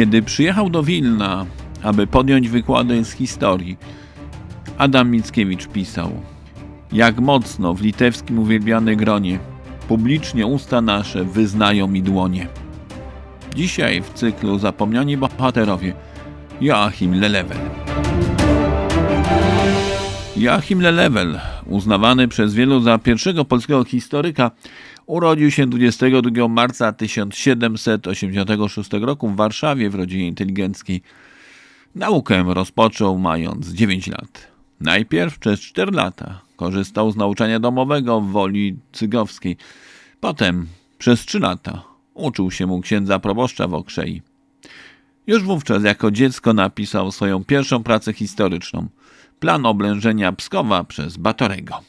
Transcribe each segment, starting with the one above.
Kiedy przyjechał do Wilna, aby podjąć wykłady z historii, Adam Mickiewicz pisał: Jak mocno w litewskim uwielbiane gronie publicznie usta nasze wyznają mi dłonie. Dzisiaj w cyklu Zapomniani bohaterowie Joachim Lelewel. Joachim Lelewel, uznawany przez wielu za pierwszego polskiego historyka, urodził się 22 marca 1786 roku w Warszawie w rodzinie inteligenckiej. Naukę rozpoczął mając 9 lat. Najpierw przez 4 lata korzystał z nauczania domowego w Woli Cygowskiej. Potem przez 3 lata uczył się mu księdza proboszcza w Okrzei. Już wówczas jako dziecko napisał swoją pierwszą pracę historyczną – plan oblężenia Pskowa przez Batorego.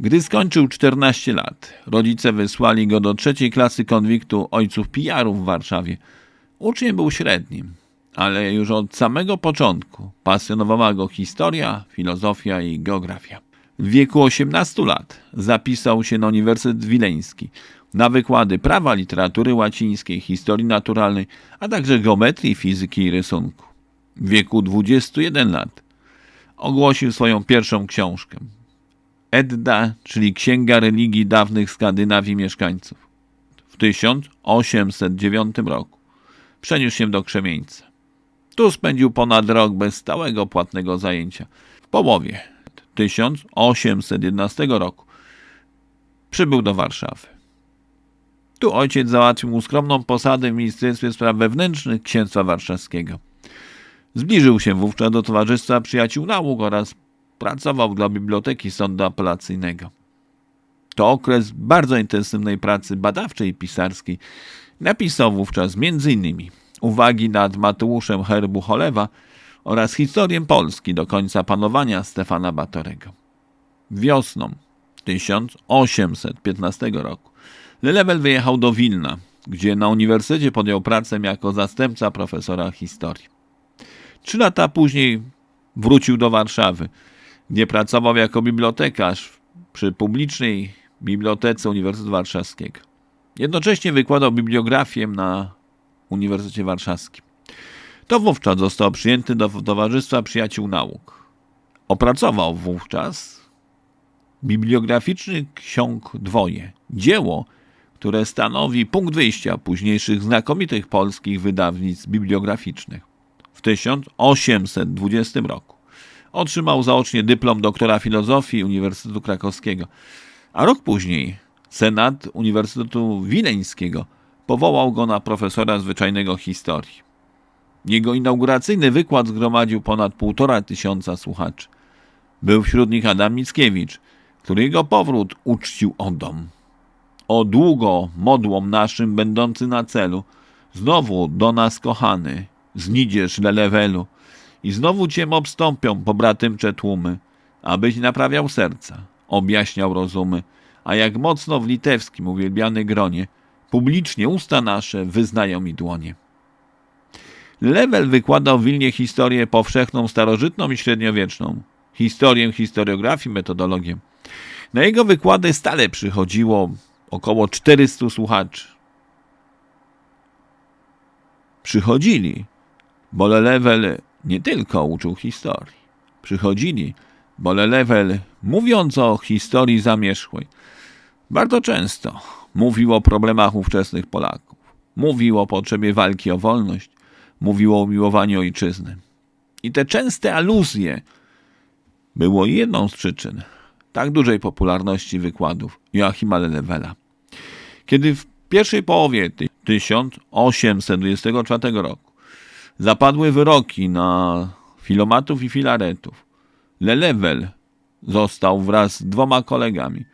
Gdy skończył 14 lat, rodzice wysłali go do trzeciej klasy konwiktu ojców pijarów w Warszawie. Uczniem był średnim, ale już od samego początku pasjonowała go historia, filozofia i geografia. W wieku 18 lat zapisał się na Uniwersytet Wileński na wykłady prawa, literatury łacińskiej, historii naturalnej, a także geometrii, fizyki i rysunku. W wieku 21 lat ogłosił swoją pierwszą książkę. Edda, czyli Księga Religii Dawnych Skandynawii Mieszkańców. W 1809 roku przeniósł się do Krzemieńca. Tu spędził ponad rok bez stałego płatnego zajęcia. W połowie 1811 roku przybył do Warszawy. Tu ojciec załatwił mu skromną posadę w Ministerstwie Spraw Wewnętrznych Księstwa Warszawskiego. Zbliżył się wówczas do Towarzystwa Przyjaciół Nauk oraz pracował dla Biblioteki Sądu Apelacyjnego. To okres bardzo intensywnej pracy badawczej i pisarskiej. Napisał wówczas m.in. uwagi nad Mateuszem Herbu Cholewa oraz historię Polski do końca panowania Stefana Batorego. Wiosną 1815 roku Lelewel wyjechał do Wilna, gdzie na uniwersytecie podjął pracę jako zastępca profesora historii. Trzy lata później wrócił do Warszawy, gdzie pracował jako bibliotekarz przy publicznej Bibliotece Uniwersytetu Warszawskiego. Jednocześnie wykładał bibliografię na Uniwersytecie Warszawskim. To wówczas został przyjęty do Towarzystwa Przyjaciół Nauk. Opracował wówczas bibliograficzny ksiąg dwoje, dzieło, które stanowi punkt wyjścia późniejszych znakomitych polskich wydawnictw bibliograficznych w 1820 roku. Otrzymał zaocznie dyplom doktora filozofii Uniwersytetu Krakowskiego, a rok później Senat Uniwersytetu Wileńskiego powołał go na profesora zwyczajnego historii. Jego inauguracyjny wykład zgromadził ponad półtora tysiąca słuchaczy. Był wśród nich Adam Mickiewicz, który jego powrót uczcił dom. O długo modłom naszym będący na celu, znowu do nas kochany, znidziesz lelewelu i znowu cię obstąpią pobratymcze tłumy, abyś naprawiał serca, objaśniał rozumy, a jak mocno w litewskim uwielbiany gronie, publicznie usta nasze wyznają mi dłonie. Lewel wykładał w Wilnie historię powszechną, starożytną i średniowieczną, historię historiografii, metodologię. Na jego wykłady stale przychodziło około 400 słuchaczy. Przychodzili, bo Lelewel nie tylko uczył historii. Przychodzili, bo Lelewel, mówiąc o historii zamierzchłej, bardzo często mówił o problemach ówczesnych Polaków. Mówił o potrzebie walki o wolność, mówił o umiłowaniu ojczyzny. I te częste aluzje było jedną z przyczyn tak dużej popularności wykładów Joachima Lelewela. Kiedy w pierwszej połowie 1824 roku zapadły wyroki na filomatów i filaretów. Lelewel został wraz z dwoma kolegami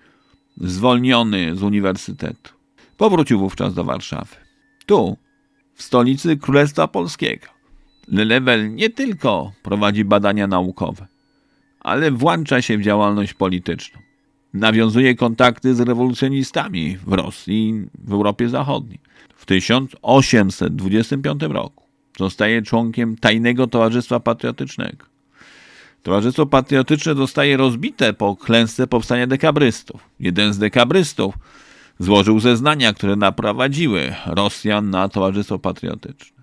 zwolniony z uniwersytetu. Powrócił wówczas do Warszawy. Tu, w stolicy Królestwa Polskiego, Lelewel nie tylko prowadzi badania naukowe, ale włącza się w działalność polityczną. Nawiązuje kontakty z rewolucjonistami w Rosji w Europie Zachodniej. W 1825 roku Zostaje członkiem Tajnego Towarzystwa Patriotycznego. Towarzystwo Patriotyczne zostaje rozbite po klęsce powstania dekabrystów. Jeden z dekabrystów złożył zeznania, które naprowadziły Rosjan na Towarzystwo Patriotyczne.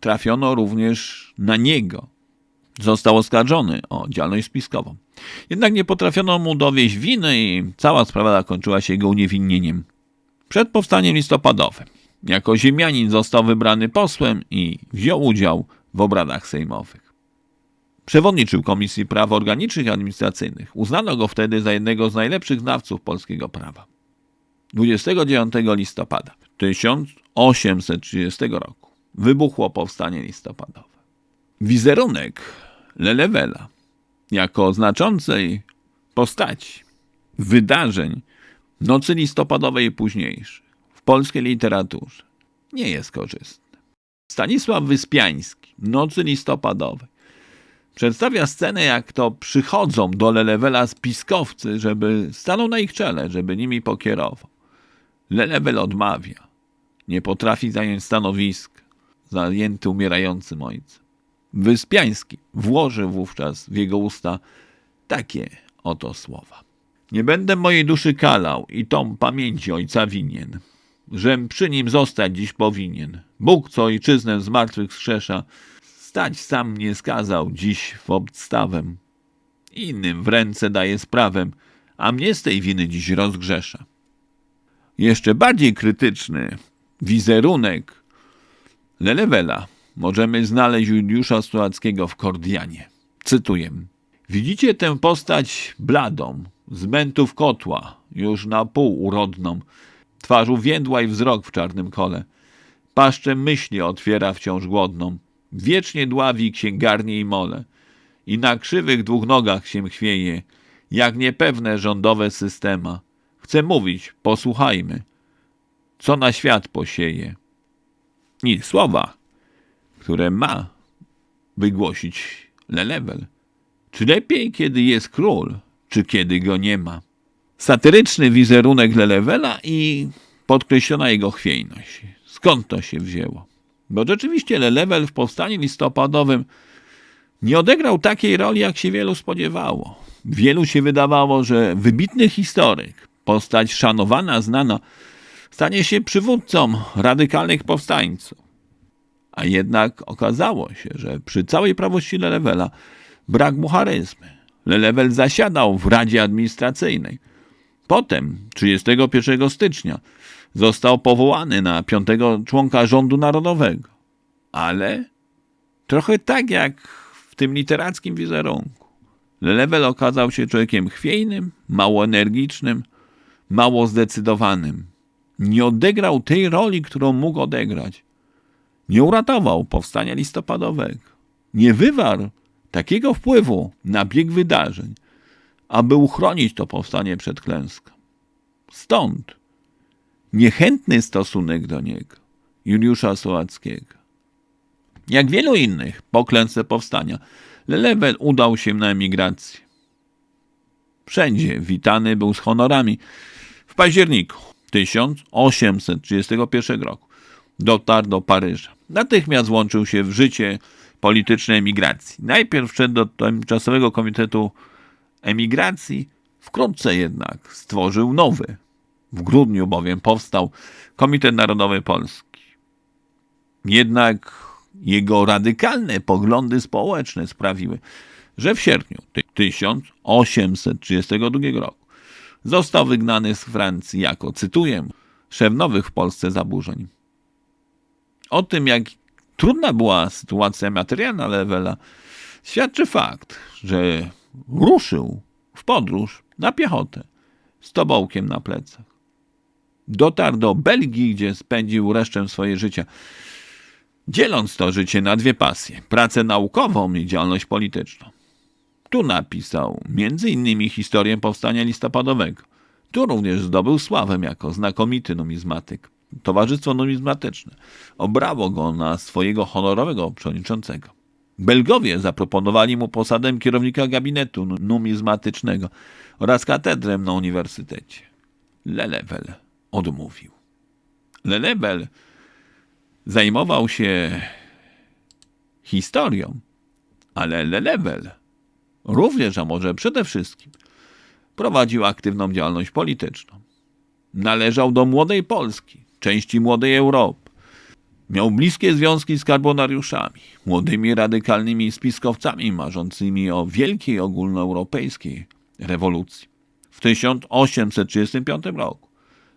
trafiono również na niego. Został oskarżony o działalność spiskową. Jednak nie potrafiono mu dowieść winy i cała sprawa zakończyła się jego uniewinnieniem. Przed powstaniem listopadowym, jako ziemianin został wybrany posłem i wziął udział w obradach sejmowych. Przewodniczył Komisji Praw Organicznych i Administracyjnych. Uznano go wtedy za jednego z najlepszych znawców polskiego prawa. 29 listopada 1830 roku wybuchło powstanie listopadowe. Wizerunek Lelewela jako znaczącej postaci wydarzeń nocy listopadowej i późniejszych w polskiej literaturze nie jest korzystny. Stanisław Wyspiański, Nocy listopadowej, przedstawia scenę, jak to przychodzą do Lelewela spiskowcy, żeby stanął na ich czele, żeby nimi pokierował. Lelewel odmawia. Nie potrafi zająć stanowisk zajęty umierającym ojcem. Wyspiański włożył wówczas w jego usta takie oto słowa. Nie będę mojej duszy kalał i tą pamięci ojca winien, żem przy nim zostać dziś powinien. Bóg, co ojczyznę z martwych stać sam mnie skazał dziś w obstawem. Innym w ręce daje sprawę, a mnie z tej winy dziś rozgrzesza. Jeszcze bardziej krytyczny wizerunek Lelewela możemy znaleźć Juliusza Stołackiego w Kordianie. Cytuję. Widzicie tę postać bladą, z mętów kotła, już na pół urodną, twarzu więdła i wzrok w czarnym kole. Paszczem myśli otwiera wciąż głodną, wiecznie dławi księgarnie i mole. I na krzywych dwóch nogach się chwieje, jak niepewne rządowe systema. Chcę mówić, posłuchajmy, co na świat posieje. I słowa, które ma wygłosić Lelewel. Czy lepiej, kiedy jest król, czy kiedy go nie ma? Satyryczny wizerunek Lelewela i podkreślona jego chwiejność. Skąd to się wzięło? Bo rzeczywiście Lelewel w powstaniu listopadowym nie odegrał takiej roli, jak się wielu spodziewało. Wielu się wydawało, że wybitny historyk, postać szanowana, znana, stanie się przywódcą radykalnych powstańców. A jednak okazało się, że przy całej prawości Lelewela brak mu charyzmy. Lelewel zasiadał w Radzie Administracyjnej. Potem, 31 stycznia, został powołany na piątego członka rządu narodowego. Ale trochę tak jak w tym literackim wizerunku. Lelewel okazał się człowiekiem chwiejnym, mało energicznym, mało zdecydowanym. Nie odegrał tej roli, którą mógł odegrać. Nie uratował powstania listopadowego. Nie wywarł takiego wpływu na bieg wydarzeń, aby uchronić to powstanie przed klęską. Stąd niechętny stosunek do niego Juliusza Sołackiego. Jak wielu innych po klęsce powstania, Lelewel udał się na emigrację. Wszędzie witany był z honorami. W październiku 1831 roku dotarł do Paryża. Natychmiast włączył się w życie polityczne emigracji. Najpierw wszedł do tymczasowego komitetu emigracji, wkrótce jednak stworzył nowy. W grudniu bowiem powstał Komitet Narodowy Polski. Jednak jego radykalne poglądy społeczne sprawiły, że w sierpniu 1832 roku został wygnany z Francji jako, cytuję, szef nowych w Polsce zaburzeń. O tym, jak trudna była sytuacja materialna Lewela, świadczy fakt, że ruszył w podróż na piechotę z tobołkiem na plecach. Dotarł do Belgii, gdzie spędził resztę swojego życia, dzieląc to życie na dwie pasje: pracę naukową i działalność polityczną. Tu napisał innymi historię powstania listopadowego. Tu również zdobył sławę jako znakomity numizmatyk. Towarzystwo Numizmatyczne obrało go na swojego honorowego przewodniczącego. Belgowie zaproponowali mu posadę kierownika gabinetu numizmatycznego oraz katedrę na uniwersytecie. Lelewel odmówił. Lelewel zajmował się historią, ale Lelewel również, a może przede wszystkim, prowadził aktywną działalność polityczną. Należał do młodej Polski, części młodej Europy. Miał bliskie związki z karbonariuszami, młodymi radykalnymi spiskowcami marzącymi o wielkiej ogólnoeuropejskiej rewolucji. W 1835 roku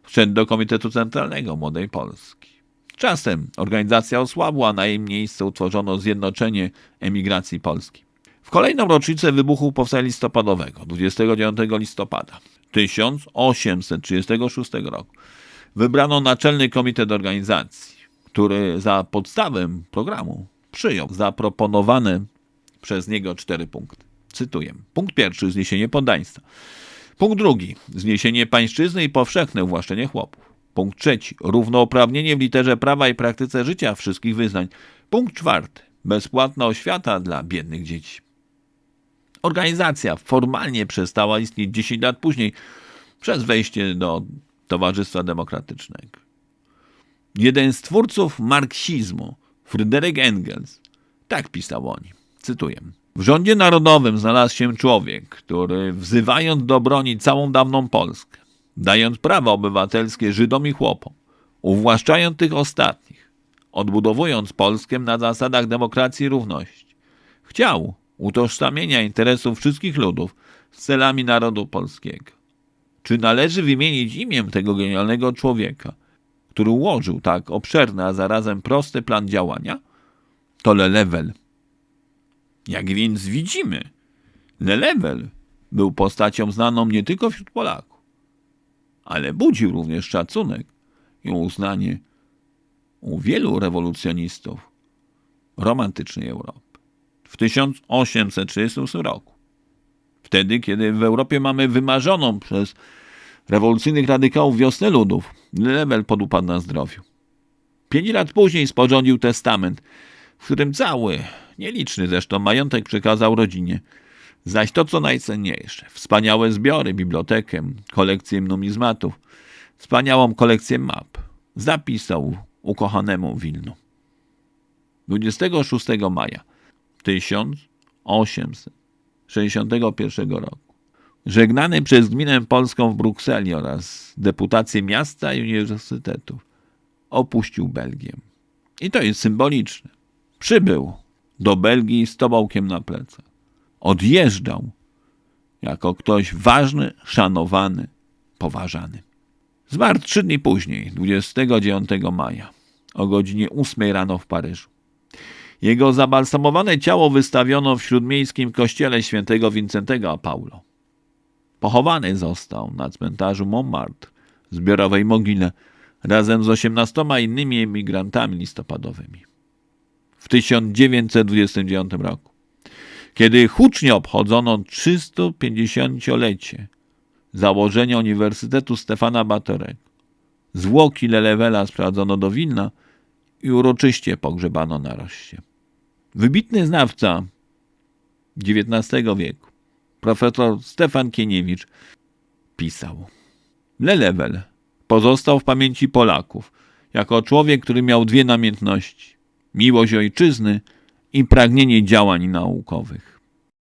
wszedł do Komitetu Centralnego Młodej Polski. Czasem organizacja osłabła, na jej miejsce utworzono Zjednoczenie Emigracji Polskiej. W kolejną rocznicę wybuchu powstania listopadowego, 29 listopada 1836 roku, wybrano Naczelny Komitet Organizacji, który za podstawę programu przyjął zaproponowane przez niego cztery punkty. Cytuję. Punkt pierwszy zniesienie poddaństwa. Punkt drugi zniesienie pańszczyzny i powszechne uwłaszczenie chłopów. Punkt trzeci równouprawnienie w literze prawa i praktyce życia wszystkich wyznań. Punkt czwarty bezpłatna oświata dla biednych dzieci. Organizacja formalnie przestała istnieć 10 lat później przez wejście do Towarzystwa Demokratycznego. Jeden z twórców marksizmu, Fryderyk Engels, tak pisał o nim. Cytuję. W rządzie narodowym znalazł się człowiek, który wzywając do broni całą dawną Polskę, dając prawa obywatelskie Żydom i chłopom, uwłaszczając tych ostatnich, odbudowując Polskę na zasadach demokracji i równości, chciał utożsamienia interesów wszystkich ludów z celami narodu polskiego. Czy należy wymienić imię tego genialnego człowieka, który ułożył tak obszerny, a zarazem prosty plan działania? To Lelewel. Jak więc widzimy, Lelewel był postacią znaną nie tylko wśród Polaków, ale budził również szacunek i uznanie u wielu rewolucjonistów romantycznej Europy. W 1838 roku, wtedy kiedy w Europie mamy wymarzoną przez rewolucyjnych radykałów wiosnę ludów, Lelewel podupadł na zdrowiu. Pięć lat później sporządził testament, w którym cały, nieliczny zresztą majątek przekazał rodzinie, zaś to co najcenniejsze, wspaniałe zbiory, bibliotekę, kolekcję numizmatów, wspaniałą kolekcję map, zapisał ukochanemu Wilnu. 26 maja 1861 roku żegnany przez gminę polską w Brukseli oraz deputację miasta i uniwersytetów, opuścił Belgię. I to jest symboliczne. Przybył do Belgii z tobołkiem na plecach. Odjeżdżał jako ktoś ważny, szanowany, poważany. Zmarł trzy dni później, 29 maja, o godzinie 8 rano w Paryżu. Jego zabalsamowane ciało wystawiono w śródmiejskim kościele świętego Wincentego Paulo. Pochowany został na cmentarzu Montmartre, zbiorowej mogile, razem z osiemnastoma innymi emigrantami listopadowymi. W 1929 roku, kiedy hucznie obchodzono 350-lecie założenia Uniwersytetu Stefana Batorego, zwłoki Lelewela sprowadzono do Wilna i uroczyście pogrzebano na Roście. Wybitny znawca XIX wieku, profesor Stefan Kieniewicz pisał. Lelewel pozostał w pamięci Polaków jako człowiek, który miał dwie namiętności: miłość ojczyzny i pragnienie działań naukowych.